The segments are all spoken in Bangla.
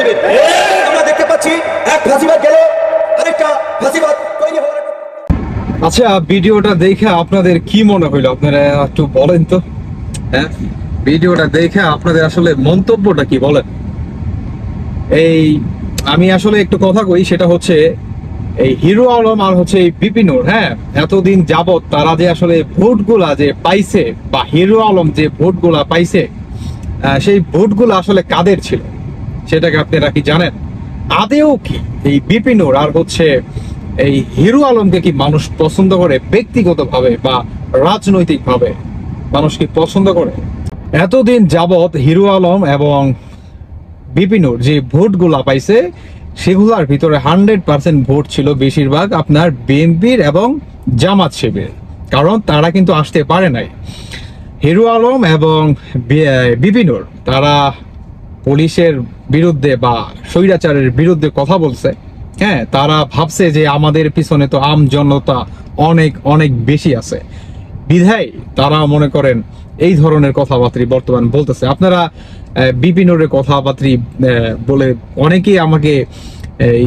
আমরা দেখতে পাচ্ছি এক ফাঁসিবাদ আরেকটা ফাঁসিবাদ আচ্ছা ভিডিওটা দেখে আপনাদের কি মনে হইল? আপনারা একটু বলেন তো। হ্যাঁ? ভিডিওটা দেখে আপনাদের আসলে মন্তব্যটা কি বলেন? এই আমি আসলে একটু কথা কই সেটা হচ্ছে এই হিরো আলম আর হচ্ছে এই বিপিনুর হ্যাঁ? এতদিন যাবৎ তারা যে আসলে ভোটগুলা যে পাইছে বা হিরো আলম যে ভোটগুলা পাইছে সেই ভোটগুলো আসলে কাদের ছিল? সেটাকে আপনারা কি জানেন? আদেও কি এই বিপিনুর আর হচ্ছে এই হিরো আলমকে কি মানুষ পছন্দ করে ব্যক্তিগতভাবে বা রাজনৈতিকভাবে? মানুষ কি পছন্দ করে? এতদিন যাবৎ হিরো আলম এবং বিপিনুর যে ভোটগুলা পাইছে, সেগুলার ভিতরে হান্ড্রেড পার্সেন্ট ভোট ছিল বেশিরভাগ আপনার বিএনপির এবং জামাত শিবির কারণ তারা কিন্তু আসতে পারে নাই। হিরো আলম এবং বিপিনুর তারা পুলিশের বিরুদ্ধে বা স্বৈরাচারের বিরুদ্ধে কথা বলছে হ্যাঁ তারা ভাবছে যে আমাদের পিছনে তো আম জনতা অনেক অনেক বেশি আছে। বিধায় তারা মনে করেন এই ধরনের কথাবার্তা বর্তমান বলতেছে। আপনারা বিপিনুরের কথাবার্তা বলে অনেকেই আমাকে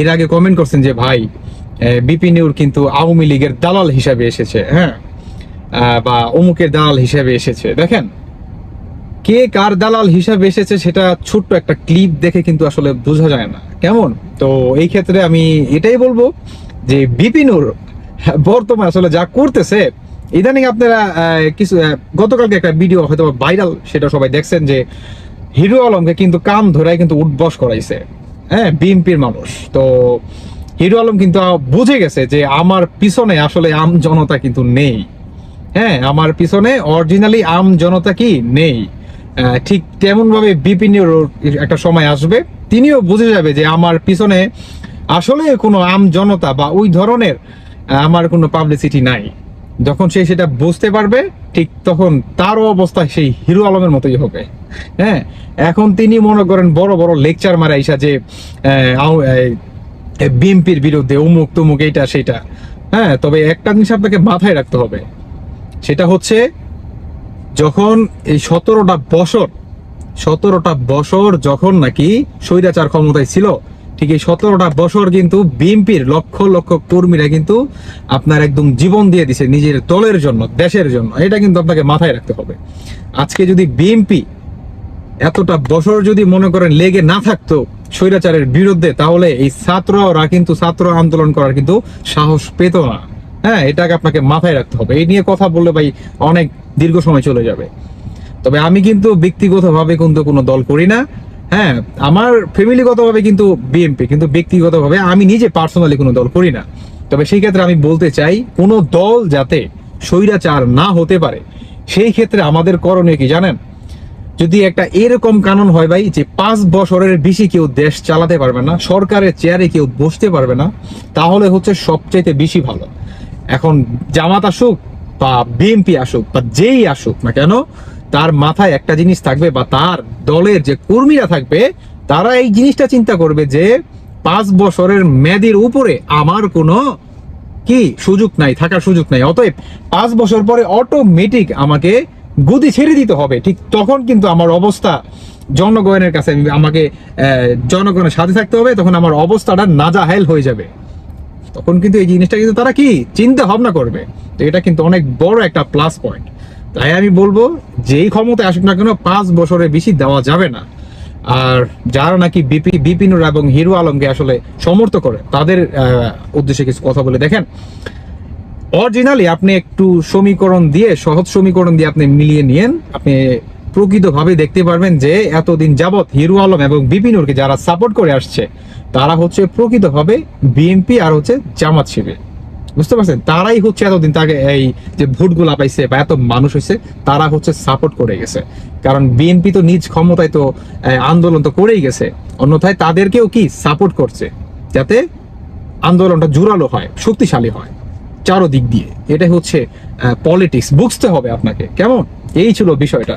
এর আগে কমেন্ট করছেন যে, ভাই বিপিনুর কিন্তু আওয়ামী লীগের দালাল হিসাবে এসেছে হ্যাঁ বা অমুকের দালাল হিসাবে এসেছে। দেখেন কে কার দালাল হিসাবে এসেছে সেটা ছোট্ট একটা ক্লিপ দেখে কিন্তু আসলে বোঝা যায় না। কেমন? তো এই ক্ষেত্রে আমি এটাই বলব যে বিপিনুর বর্তমানে আসলে যা করতেছে, ইদানিং আপনারা কিছু গতকালকে একটা ভিডিও হয়তো ভাইরাল, সেটা সবাই দেখছেন যে হিরো আলমকে কিন্তু কাম ধরাই কিন্তু উঠবস করাইছে হ্যাঁ বিএনপির মানুষ। তো হিরো আলম কিন্তু বুঝে গেছে যে আমার পিছনে আসলে আম জনতা কিন্তু নেই। হ্যাঁ আমার পিছনে অরিজিনালি আম জনতা কি? নেই। ঠিক তেমন ভাবে বিপিনের একটা সময় আসবে। তিনিও বুঝে যাবে যে আমার পিছনে আসলে কোনো আম জনতা বা ওই ধরনের আমার কোনো পাবলিসিটি নাই। যখন সে সেটা বুঝতে পারবে, ঠিক তখন তারও অবস্থা সেই হিরো আলমের মতোই হবে। হ্যাঁ এখন তিনি মনে করেন বড় বড় লেকচার মারা ইসা যে বিএমপির বিরুদ্ধে অমুক তমুক এইটা সেটা। হ্যাঁ তবে একটা জিনিস আপনাকে মাথায় রাখতে হবে। সেটা হচ্ছে যখন এই সতেরোটা বছর সতেরোটা বছর যখন নাকি স্বৈরাচার ক্ষমতায় ছিল, ঠিক এই সতেরোটা বছর কিন্তু বিএনপির লক্ষ লক্ষ কর্মীরা কিন্তু আপনার একদম জীবন দিয়ে দিছে নিজের দলের জন্য, দেশের জন্য। এটা কিন্তু আপনাকে মাথায় রাখতে হবে। আজকে যদি বিএনপি এতটা বছর যদি মনে করেন লেগে না থাকতো স্বৈরাচারের বিরুদ্ধে, তাহলে এই ছাত্ররা কিন্তু ছাত্র আন্দোলন করার কিন্তু সাহস পেত না। হ্যাঁ এটাকে আপনাকে মাথায় রাখতে হবে। এই নিয়ে কথা বললে ভাই অনেক দীর্ঘ সময় চলে যাবে। তবে আমি কিন্তু ব্যক্তিগতভাবে কিন্তু কোনো দল করি না। হ্যাঁ আমার ফ্যামিলিগতভাবে কিন্তু বিএমপি কিন্তু ব্যক্তিগতভাবে আমি নিজে পার্সোনালি কোনো দল করি না। তবে সেই ক্ষেত্রে আমি বলতে চাই, কোনো দল যাতে স্বৈরাচার না হতে পারে, সেই ক্ষেত্রে আমাদের করণীয় কি জানেন? যদি একটা এরকম কানুন হয় ভাই, যে পাঁচ বছরের বেশি কেউ দেশ চালাতে পারবে না, সরকারের চেয়ারে কেউ বসতে পারবে না, তাহলে হচ্ছে সবচাইতে বেশি ভালো। এখন জামাত আসুক বা বিএনপি আসুক বা যেই আসুক না কেন, তার মাথায় একটা জিনিস থাকবে বা তার দলের যে কর্মীরা থাকবে, তারা এই জিনিসটা চিন্তা করবে যে পাঁচ বছরের মেয়াদির উপরে আমার কোনো কি সুযোগ নাই, থাকার সুযোগ নাই। অতএব পাঁচ বছর পরে অটোমেটিক আমাকে গদি ছেড়ে দিতে হবে। ঠিক তখন কিন্তু আমার অবস্থা জনগণের কাছে, আমাকে জনগণের সাথে থাকতে হবে, তখন আমার অবস্থাটা নাজাহেল হয়ে যাবে। তখন কিন্তু এই জিনিসটা কিন্তু তারা কি চিন্তা ভাবনা করবে। তো এটা কিন্তু অনেক বড় একটা প্লাস পয়েন্ট তাই আমি বলব, যেই ক্ষমতায় আসুক না কেন, পাঁচ বছরের বেশি দেওয়া যাবে না। আর যারা নাকি বিপি বিপিনুর এবং হিরো আলমকে আসলে সমর্থ করে, তাদের উদ্দেশ্যে কিছু কথা বলে দেখেন। অরিজিনালি আপনি একটু সমীকরণ দিয়ে, সহজ সমীকরণ দিয়ে আপনি মিলিয়ে নিয়েন। আপনি প্রকৃতভাবে দেখতে পারবেন যে এতদিন যাবৎ হিরো আলম এবং বিপিনুরকে যারা সাপোর্ট করে আসছে, তারা হচ্ছে প্রকৃতভাবে বিএনপি আর হচ্ছে জামাত শিবির। বুঝতে পারছেন? তারাই হচ্ছে এতদিন তাকে এই যে ভোটগুলা পাইছে বা এত মানুষ হয়েছে তারা হচ্ছে সাপোর্ট করে গেছে। কারণ বিএনপি তো নিজ ক্ষমতায় তো আন্দোলন তো করেই গেছে। অন্যথায় তাদেরকেও কি সাপোর্ট করছে? যাতে আন্দোলনটা জোরালো হয়, শক্তিশালী হয় চারো দিক দিয়ে। এটাই হচ্ছে পলিটিক্স বুঝতে হবে আপনাকে। কেমন? এই ছিল বিষয়টা।